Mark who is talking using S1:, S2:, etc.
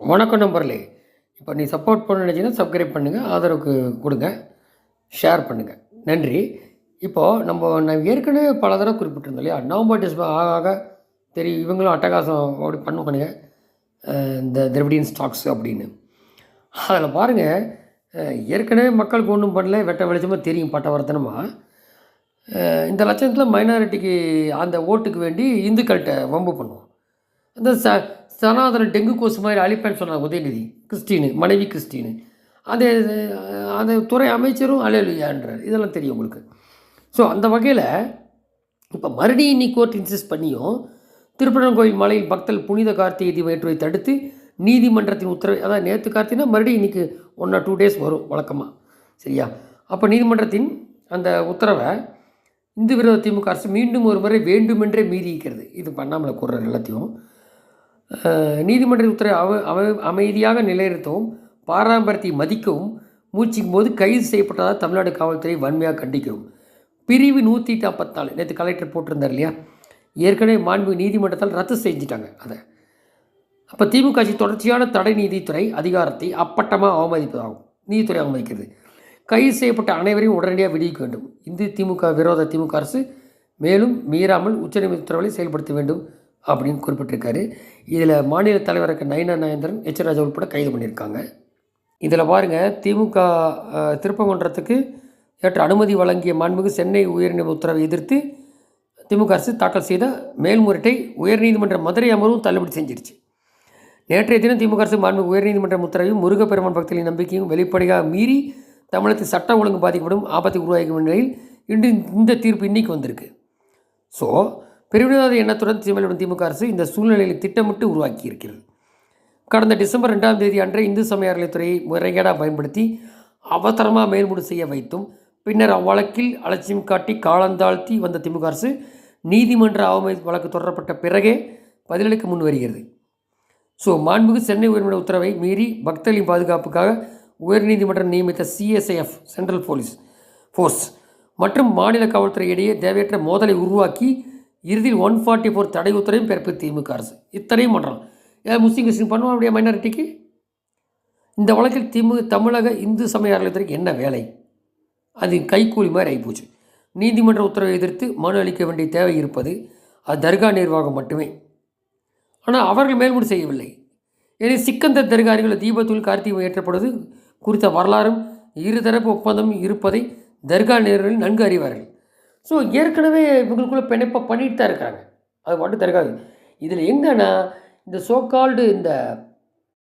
S1: வணக்கம் நம்பர்லே இப்போ நீ சப்போர்ட் பண்ண நினச்சிங்கன்னா சப்ஸ்கிரைப் பண்ணுங்கள் ஆதரவுக்கு கொடுங்க ஷேர் பண்ணுங்கள் நன்றி. இப்போது நம்ம நான் ஏற்கனவே பல தடவை குறிப்பிட்டிருந்தோம் இல்லையா? நவம்பர் டிசம்பர் ஆக ஆக தெரியும் இவங்களும் அட்டகாசம் அப்படி பண்ண பண்ணுங்க இந்த திரவிடியன் ஸ்டாக்ஸ் அப்படின்னு. அதில் பாருங்கள் ஏற்கனவே மக்களுக்கு ஒன்றும் பண்ணல வெட்ட வெளிச்சமாக தெரியும் பட்டவர்த்தனமாக இந்த லட்சத்தில் மைனாரிட்டிக்கு அந்த ஓட்டுக்கு வேண்டி இந்துக்கள்கிட்ட வம்பு பண்ணுவோம். அந்த ச சனாதன டெங்கு கொசு மாதிரி அழிப்பேன்னு சொன்னாங்க உதயநிதி கிறிஸ்டினு மனைவி கிறிஸ்டினு. அந்த அந்த துறை அமைச்சரும் அலையலுயான்றார் இதெல்லாம் தெரியும் உங்களுக்கு. ஸோ அந்த வகையில் இப்போ மறுபடியும் இன்னைக்கு கோர்ட் இன்சிஸ்ட் பண்ணியும் திருப்பரங்கோயில் மலையில் பக்தர் புனித கார்த்திகை தீபம் ஏற்றுவதை தடுத்து நீதிமன்றத்தின் உத்தரவை அதான் நேற்று கார்த்தினா மறுபடியும் இன்றைக்கி ஒன் ஆர் டூ டேஸ் வரும் வழக்கமாக சரியா? அப்போ நீதிமன்றத்தின் அந்த உத்தரவை இந்து விரோத திமுக அரசு மீண்டும் ஒரு முறை வேண்டுமென்றே மீறியிருக்கிறது. இது பண்ணாமலை கூறுற எல்லாத்தையும். நீதிமன்ற உத்தரவை அவ அவை அமைதியாக நிலைநிறுத்தவும் பாரம்பரியத்தை மதிக்கவும் மூச்சிக்கும் போது கைது செய்யப்பட்டதாக தமிழ்நாடு காவல்துறை வன்மையாக கண்டிக்கிறோம். பிரிவு நூற்றி நாற்பத்தாலு நேற்று கலெக்டர் போட்டிருந்தார் இல்லையா? ஏற்கனவே மாண்பு நீதிமன்றத்தால் ரத்து செஞ்சிட்டாங்க அதை. அப்போ திமுக ஆட்சி தொடர்ச்சியான தடை நீதித்துறை அதிகாரத்தை அப்பட்டமாக அவமதிப்பதாகும். நீதித்துறை அவமதிக்கிறது. கைது செய்யப்பட்ட அனைவரையும் உடனடியாக விடுவிக்க வேண்டும். இந்து திமுக விரோத திமுக அரசு மேலும் மீறாமல் உச்சநீதிமன்ற உத்தரவுகளை செயல்படுத்த வேண்டும். அப்படின்னு குறிப்பிட்டிருக்காரு. இதில் மாநில தலைவருக்கு நயனா நயந்திரன் எச் ராஜா உட்பட கைது பண்ணியிருக்காங்க. இதில் பாருங்கள் திமுக திருப்பமன்றத்துக்கு ஏற்ற அனுமதி வழங்கிய மாண்புமிகு சென்னை உயர்நீதிமன்ற உத்தரவை எதிர்த்து திமுக அரசு தாக்கல் செய்த மேல்முறையீட்டை உயர்நீதிமன்ற மதுரை அமர்வும் தள்ளுபடி செஞ்சிருச்சு. நேற்றைய தினம் திமுக அரசு மாண்புமிகு உயர்நீதிமன்ற உத்தரவையும் முருகப்பெருமான் பக்தர்களின் நம்பிக்கையும் வெளிப்படையாக மீறி தமிழகத்தில் சட்ட ஒழுங்கு பாதிக்கப்படும் ஆபத்தை உருவாக்கும் நிலையில் இன்று இந்த தீர்ப்பு இன்னைக்கு வந்திருக்கு. ஸோ பிரிவினவாத எண்ணத்துடன் திமுக திமுக அரசு இந்த சூழ்நிலையை திட்டமிட்டு உருவாக்கி இருக்கிறது கடந்த டிசம்பர் ரெண்டாம் தேதி அன்று இந்து சமய அறநிலைத்துறையை முறைகேடாக பயன்படுத்தி அவசரமாக மேல்முடி செய்ய வைத்தும் பின்னர் அவ்வழக்கில் அலட்சியம் காட்டி காலந்தாழ்த்தி வந்த திமுக அரசு நீதிமன்ற அவமதி வழக்கு தொடரப்பட்ட பிறகே பதிலளிக்க முன் வருகிறது ஸோ மாண்புக்கு சென்னை உயர்நீதிமன்ற உத்தரவை மீறி பக்தர்களின் பாதுகாப்புக்காக உயர்நீதிமன்றம் நியமித்த சிஎஸ்ஐஎஃப் சென்ட்ரல் போலீஸ் ஃபோர்ஸ் மற்றும் மாநில காவல்துறை இடையே தேவையற்ற மோதலை உருவாக்கி இறுதியில் ஒன் ஃபார்ட்டி ஃபோர் தடை உத்தரவையும் பிறப்பு திமுக அரசு. இத்தனையும் பண்ணுறான் ஏதாவது முஸ்லீம் கிறிஸ்டின் பண்ணுவோம் அப்படியே மைனாரிட்டிக்கு இந்த வழக்கில் திமுக தமிழக இந்து சமய அறநிலையத்துறைக்கு என்ன வேலை? அது கைக்கூலி மாதிரி ஆகிப்போச்சு. நீதிமன்ற உத்தரவை எதிர்த்து மனு அளிக்க வேண்டிய தேவை இருப்பது அது தர்கா நிர்வாகம் மட்டுமே. ஆனால் அவர்கள் மேல்முடி செய்யவில்லை. எனவே சிக்கந்தர் தர்கா அருகில் தீபத்தூள் கார்த்திகை ஏற்றப்படுவது குறித்த வரலாறும் இருதரப்பு ஒப்பந்தம் இருப்பதை தர்கா நேர்கள் நன்கு அறிவார்கள். ஸோ ஏற்கனவே இவங்களுக்குள்ள பிணைப்பை பண்ணிட்டு தான் இருக்காங்க. அது மட்டும் தர்கா இதில் எங்கன்னா இந்த சோக்கால்டு இந்த